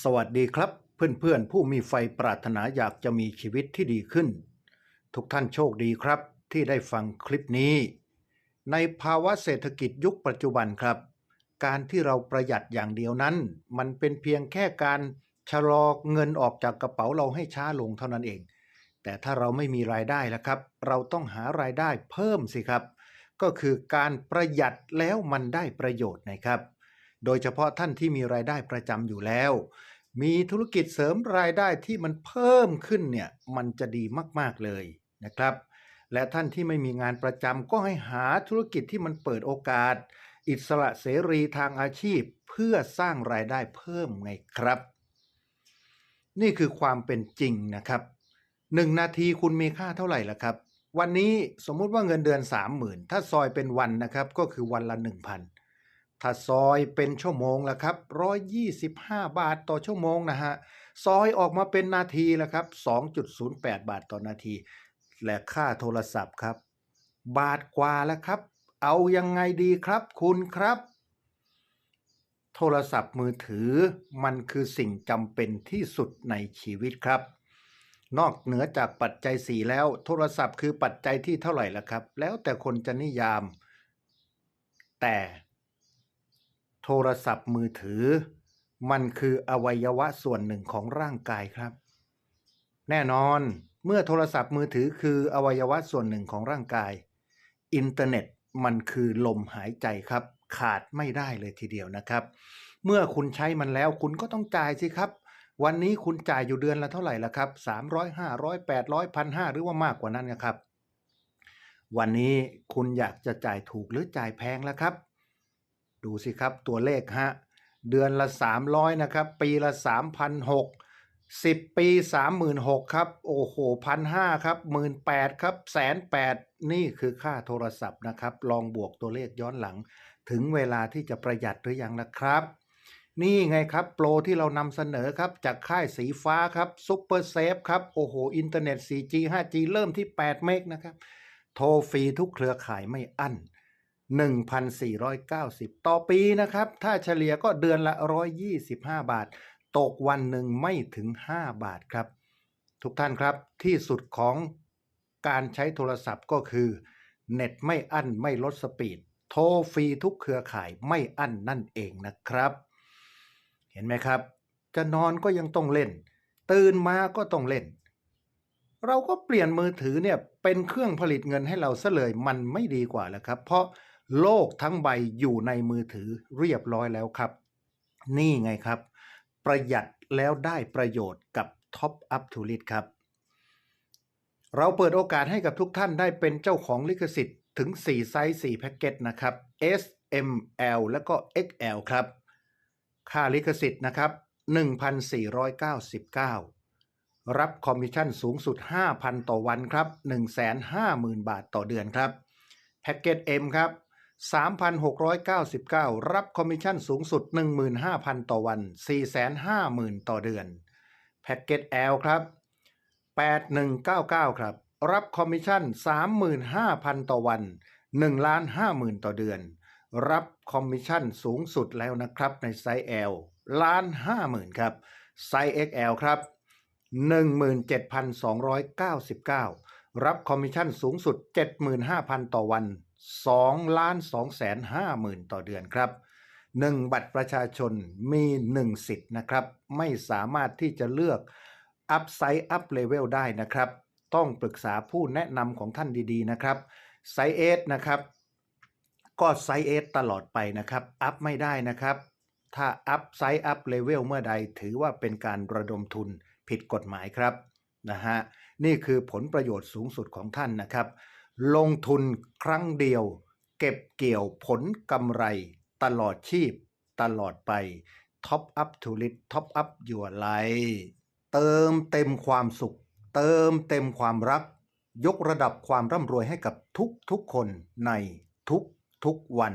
สวัสดีครับ เพื่อนๆ ผู้มีไฟปรารถนาอยากจะมีชีวิตที่ดีขึ้น ทุกท่านโชคดีครับ ที่ได้ฟังคลิปนี้ ในภาวะเศรษฐกิจยุคปัจจุบันครับ การที่เราประหยัดอย่างเดียวนั้น มันเป็นเพียงแค่การชะลอเงินออกจากกระเป๋าเราให้ช้าลงเท่านั้นเอง แต่ถ้าเราไม่มีรายได้แล้วครับ เราต้องหารายได้เพิ่มสิครับ ก็คือการประหยัดแล้วมันได้ประโยชน์นะครับ โดยเฉพาะท่านที่มีรายได้ประจำอยู่แล้ว มีธุรกิจเสริมรายได้ที่มันเพิ่มขึ้นเนี่ยมันจะดีมากๆเลยนะครับ และท่านที่ไม่มีงานประจำก็ให้หาธุรกิจที่มันเปิดโอกาส อิสระเสรีทางอาชีพ เพื่อสร้างรายได้เพิ่มไงครับ นี่คือความเป็นจริงนะครับหนึ่งนาทีคุณมีค่าเท่าไหร่ล่ะครับ วันนี้สมมุติว่าเงินเดือน 30,000 ถ้าซอยเป็นวันนะครับก็คือวันละ 1,000 ถ้าซอยเป็นชั่วโมงละครับ 125 บาทต่อชั่วโมงนะฮะ ซอยออกมาเป็นนาทีละครับ 2.08 บาทต่อนาที และค่าโทรศัพท์ครับ บาทกว่าแล้วครับ เอายังไงดีครับคุณครับ โทรศัพท์มือถือมันคือสิ่งจำเป็นที่สุดในชีวิตครับ นอกเหนือจากปัจจัย4แล้ว โทรศัพท์คือปัจจัยที่เท่าไหร่ละครับ แล้วแต่คนจะนิยาม แต่ โทรศัพท์มือถือ มันคืออวัยวะส่วนหนึ่งของร่างกายครับ แน่นอนเมื่อโทรศัพท์มือถือคืออวัยวะส่วนหนึ่งของร่างกาย อินเทอร์เน็ตมันคือลมหายใจครับ ขาดไม่ได้เลยทีเดียวนะครับ เมื่อคุณใช้มันแล้วคุณก็ต้องจ่ายสิครับ วันนี้คุณจ่ายอยู่เดือนละเท่าไหร่ละครับ 300 500 800 1,500 หรือว่ามากกว่านั้นนะครับ วันนี้คุณอยากจะจ่ายถูกหรือจ่ายแพงแล้วครับ ดูสิครับตัวเลขฮะเดือนละ 300 นะครับ ปีละ3,600 10 ปี 36,000ครับ โอ้โหพันห้าครับหมื่นแปดครับแสนแปดนี่คือค่าโทรศัพท์นะครับ ลองบวกตัวเลขย้อนหลัง ถึงเวลาที่จะประหยัดหรือยังล่ะครับ นี่ไงครับ โปรที่เรานำเสนอครับ จากค่ายสีฟ้าครับซุปเปอร์เซฟครับ โอ้โห อินเทอร์เน็ต 4G 5G เริ่มที่ 8 เมกนะครับ โทรฟรีทุกเครือข่ายไม่อั้น 1,490 ต่อปีนะครับ ถ้าเฉลี่ยก็เดือนละ 125 บาท ตกวันหนึ่งไม่ถึง 5 บาทครับ ทุกท่านครับที่สุดของการใช้โทรศัพท์ก็คือ เน็ตไม่อั้นไม่ลดสปีด โทรฟรีทุกเครือข่ายไม่อั้นนั่นเองนะครับ เห็นไหมครับ จะนอนก็ยังต้องเล่น ตื่นมาก็ต้องเล่น เราก็เปลี่ยนมือถือเนี่ยเป็นเครื่องผลิตเงินให้เราซะเลยมันไม่ดีกว่าแล้วครับ เพราะ โลกทั้งใบอยู่ในมือถือเรียบร้อยแล้วครับ นี่ไงครับ ประหยัดแล้วได้ประโยชน์กับ Top Up to l i t ครับ เราเปิดโอกาสให้กับทุกท่านได้เป็นเจ้าของลิขสิทธิ์ถึง 4 ไซส์ 4 แพ็กเกจนะครับ S M L แล้วก็ XL ครับ ค่าลิขสิทธิ์นะครับ 1,499 รับคอมมิชชั่นสูงสุด 5,000 ต่อวันครับ 150,000 บาทต่อเดือนครับ แพ็กเกจ M ครับ 3,699 รับคอมมิชชั่นสูงสุด 15,000 ต่อวัน 450,000 ต่อเดือน แพ็กเกจ L ครับ 8199 ครับ รับคอมมิชชั่น 35,000 ต่อวัน 1 ล้าน 50,000 ต่อเดือน รับคอมมิชชั่นสูงสุดแล้วนะครับในไซส์ L ล้าน 50,000 ครับ ไซส์ XL ครับ 17,299 รับคอมมิชชั่นสูงสุด 75,000 ต่อวัน 2ล้าน2แสน50,000ต่อเดือนครับ 1 บัตรประชาชนมี 1 สิทธิ์นะครับ ไม่สามารถที่จะเลือกอัพไซส์อัพเลเวลได้นะครับ ต้องปรึกษาผู้แนะนำของท่านดีๆนะครับไซเอสนะครับ ก็ไซเอสตลอดไปนะครับ อัพไม่ได้นะครับ ถ้าอัพไซส์อัพเลเวลเมื่อใดถือว่าเป็นการระดมทุนผิดกฎหมายครับนะฮะนี่คือผลประโยชน์สูงสุดของท่านนะครับ ลงทุนครั้งเดียว เก็บเกี่ยวผลกำไรตลอดชีพ ตลอดไปท็อปอัพทูลิปท็อปอัพยัวไลเติมเต็มความสุข เติมเต็มความรัก ยกระดับความร่ำรวยให้กับทุกทุกๆคนในทุกทุกๆวัน